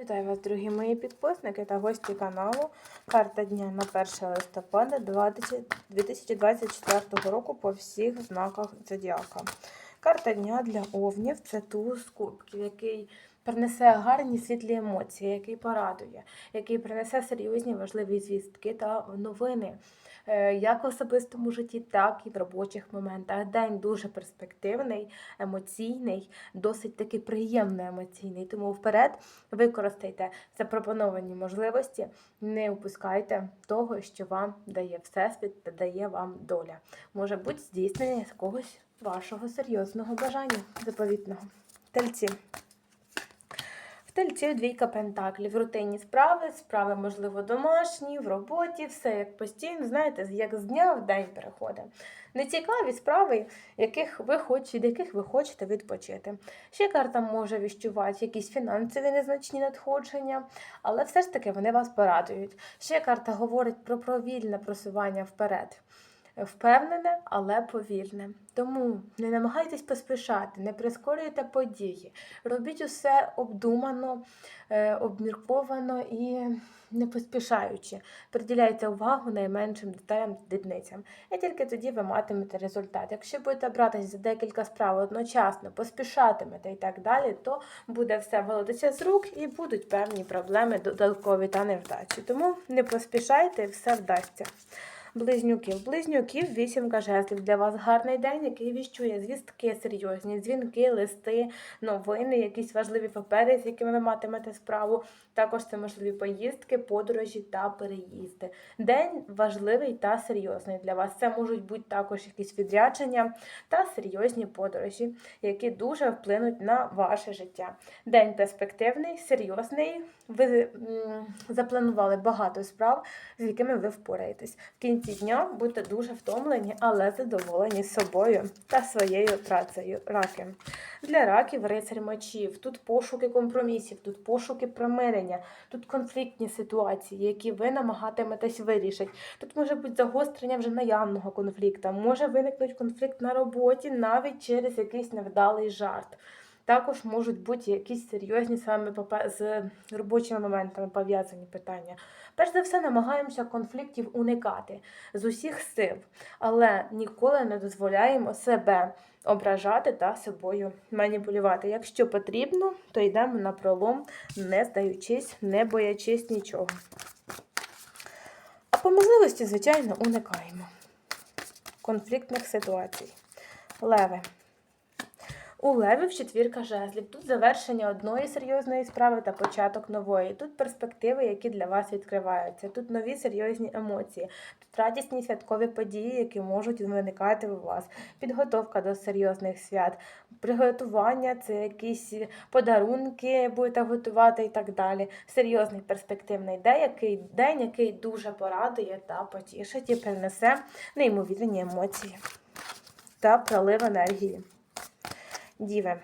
Вітаю вас, дорогі мої підписники та гості каналу. Карта дня на 1 листопада 2024 року по всіх знаках зодіака. Карта дня для овнів це туз кубків, який принесе гарні світлі емоції, який порадує, який принесе серйозні важливі звістки та новини. е, Як в особистому житті, так і в робочих моментах. День дуже перспективний, емоційний, досить таки приємно емоційний. Тому вперед використайте запропоновані можливості, не упускайте того, що вам дає Всесвіт та дає вам доля. Може бути здійснення якогось вашого серйозного бажання заповітного. Тельці. Тельців двійка пентаклів, рутинні справи, справи, можливо, домашні, в роботі, все як постійно, знаєте, як з дня в день переходить. Нецікаві справи, яких ви хоч, від яких ви хочете відпочити. Ще карта може віщувати якісь фінансові незначні надходження, але все ж таки вони вас порадують. Ще карта говорить про провільне просування вперед. Впевнене, але повільне. Тому не намагайтесь поспішати, не прискорюйте події. Робіть усе обдумано, е, обмірковано і не поспішаючи. Приділяйте увагу найменшим деталям дрібницям. І тільки тоді ви матимете результат. Якщо будете братись за декілька справ одночасно, поспішатимете і так далі, то буде все валитися з рук і будуть певні проблеми додаткові та невдачі. Тому не поспішайте, все вдасться. Близнюків. Близнюків вісімка жезлів. Для вас гарний день, який віщує звістки серйозні, дзвінки, листи, новини, якісь важливі папери, з якими ви матимете справу. Також це можливі поїздки, подорожі та переїзди. День важливий та серйозний для вас. Це можуть бути також якісь відрядження та серйозні подорожі, які дуже вплинуть на ваше життя. День перспективний, серйозний. Ви запланували багато справ, з якими ви впораєтесь. В кінці дня будьте дуже втомлені, але задоволені собою та своєю працею. Раки. Для раків рицарь мечів. Тут пошуки компромісів, тут пошуки примирення, тут конфліктні ситуації, які ви намагатиметесь вирішити. Тут може бути загострення вже наявного конфлікту, може виникнути конфлікт на роботі навіть через якийсь невдалий жарт. Також можуть бути якісь серйозні саме з робочими моментами пов'язані питання. Перш за все, намагаємося конфліктів уникати з усіх сил, але ніколи не дозволяємо себе ображати та собою маніпулювати. Якщо потрібно, то йдемо на пролом, не здаючись, не боячись нічого. А по можливості, звичайно, уникаємо конфліктних ситуацій. Леви. У левів четвірка жезлів. Тут завершення одної серйозної справи та початок нової. Тут перспективи, які для вас відкриваються. Тут нові серйозні емоції, тут радісні святкові події, які можуть виникати у вас. Підготовка до серйозних свят, приготування це якісь подарунки будете готувати і так далі. Серйозний перспективний день, який, день, який дуже порадує та потішить і принесе неймовірні емоції та пролив енергії. Діви.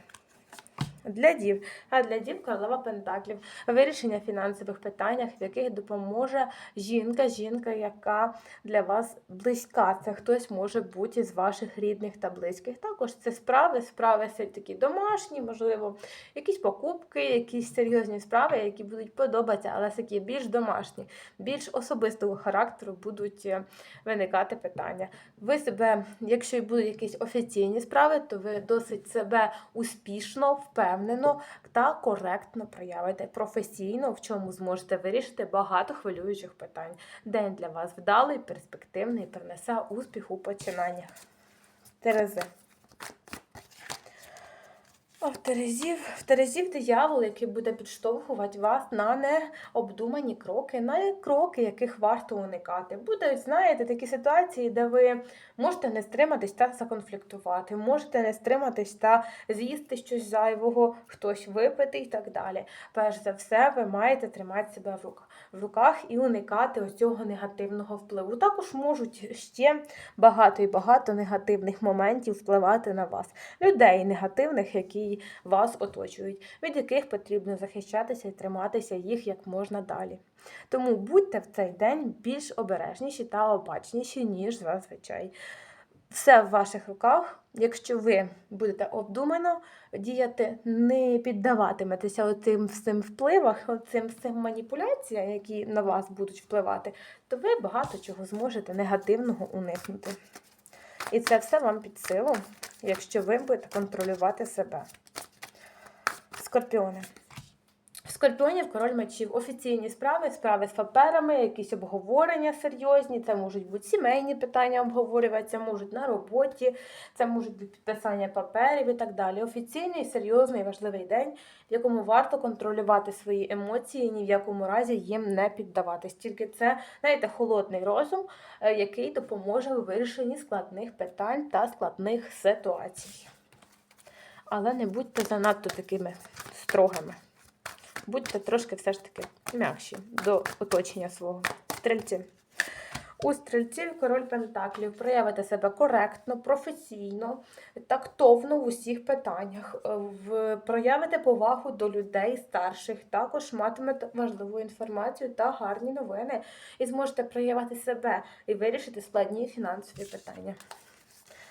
Для дів, а для дів королева Пентаклів. Вирішення фінансових питань, в яких допоможе жінка, жінка, яка для вас близька. Це хтось може бути з ваших рідних та близьких. Також це справи, справи все такі домашні, можливо, якісь покупки, якісь серйозні справи, які будуть подобатися, але такі більш домашні, більш особистого характеру будуть е, виникати питання. Ви себе, якщо будуть якісь офіційні справи, то ви досить себе успішно, впевнено та коректно проявите професійно, в чому зможете вирішити багато хвилюючих питань. День для вас вдалий, перспективний, принесе успіх у починаннях. Терези. А в Терезів, диявол, який буде підштовхувати вас на необдумані кроки, на кроки, яких варто уникати. Будуть, знаєте, такі ситуації, де ви можете не стриматись та законфліктувати, можете не стриматись та з'їсти щось зайвого, хтось випити і так далі. Перш за все, ви маєте тримати себе в руках, в руках і уникати ось цього негативного впливу. Також можуть ще багато і багато негативних моментів впливати на вас, людей негативних, які вас оточують, від яких потрібно захищатися і триматися їх як можна далі. Тому будьте в цей день більш обережніші та обачніші, ніж зазвичай. Все в ваших руках. Якщо ви будете обдумано діяти, не піддаватиметеся оцим всім впливам, оцим всім маніпуляціям, які на вас будуть впливати, то ви багато чого зможете негативного уникнути. І це все вам під силу, якщо ви будете контролювати себе. Скорпіони. Скорпіонів король мечів офіційні справи, справи з паперами, якісь обговорення серйозні, це можуть бути сімейні питання обговорюватися, можуть на роботі, це можуть бути підписання паперів і так далі. Офіційний, серйозний, важливий день, в якому варто контролювати свої емоції, ні в якому разі їм не піддаватись. Тільки це, знаєте, холодний розум, е, який допоможе у вирішенні складних питань та складних ситуацій. Але не будьте занадто такими строгими будьте трошки все ж таки м'якші до оточення свого. Стрільці. У стрільців король Пентаклів проявите себе коректно, професійно, тактовно в усіх питаннях. Е, В, проявите повагу до людей старших, також матимете важливу інформацію та гарні новини. І зможете проявити себе і вирішити складні фінансові питання.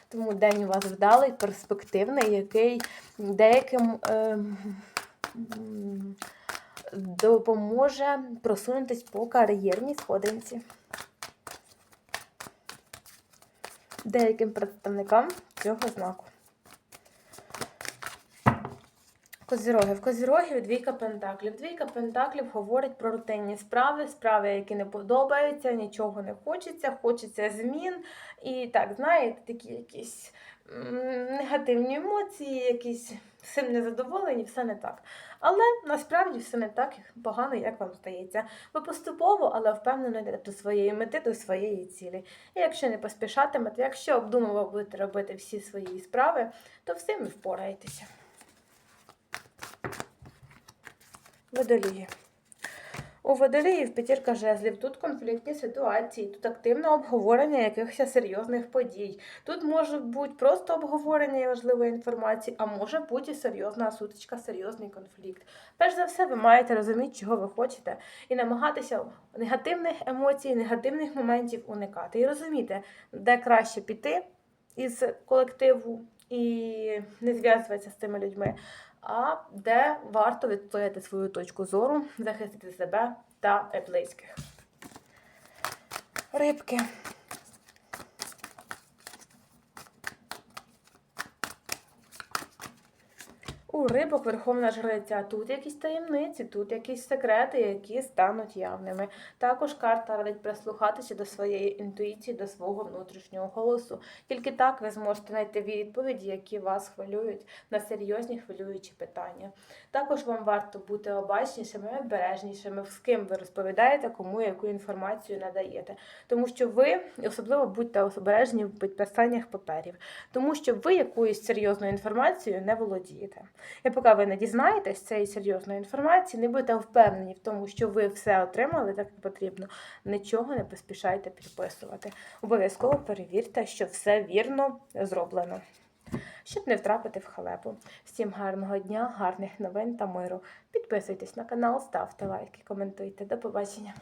Тому день у вас вдалий, перспективний, який деяким. м, допоможе просунутись по кар'єрній сходинці. Деяким представникам цього знаку. Козіроги. В Козірогів двійка пентаклів. Двійка пентаклів говорить про рутинні справи, справи, які не подобаються, нічого не хочеться, хочеться змін. І так, знаєте, такі якісь негативні емоції, якісь всім незадоволені, все не так. Але насправді все не так погано, як вам здається. Ви поступово, але впевнено йдете до своєї мети, до своєї цілі. І якщо не поспішатимете, якщо обдумливо будете робити всі свої справи, то всім ви впораєтеся. Водолії. У водоліїв п'ятірка жезлів, тут конфліктні ситуації, тут активне обговорення якихось серйозних подій. Тут може бути просто обговорення важливої інформації, а може бути і серйозна сутичка, серйозний конфлікт. Перш за все, ви маєте розуміти, чого ви хочете, і намагатися негативних емоцій, негативних моментів уникати. І розуміти, де краще піти із колективу і не зв'язуватися з цими людьми а де варто відстояти свою точку зору, захистити себе та близьких. Рибки. У рибок верховна жриця. Тут якісь таємниці, тут якісь секрети, які стануть явними. Також карта радить прислухатися до своєї інтуїції, до свого внутрішнього голосу. Тільки так ви зможете знайти відповіді, які вас хвилюють на серйозні хвилюючі питання. Також вам варто бути обачнішими, обережнішими, з ким ви розповідаєте, кому яку інформацію надаєте. Тому що ви особливо будьте обережні в підписаннях паперів, тому що ви якоюсь серйозною інформацією не володієте. І поки ви не дізнаєтесь цієї серйозної інформації, не будете впевнені в тому, що ви все отримали так як потрібно, нічого не поспішайте підписувати. Обов'язково перевірте, що все вірно зроблено. Щоб не втрапити в халепу. Всім гарного дня, гарних новин та миру. Підписуйтесь на канал, ставте лайки, коментуйте. До побачення.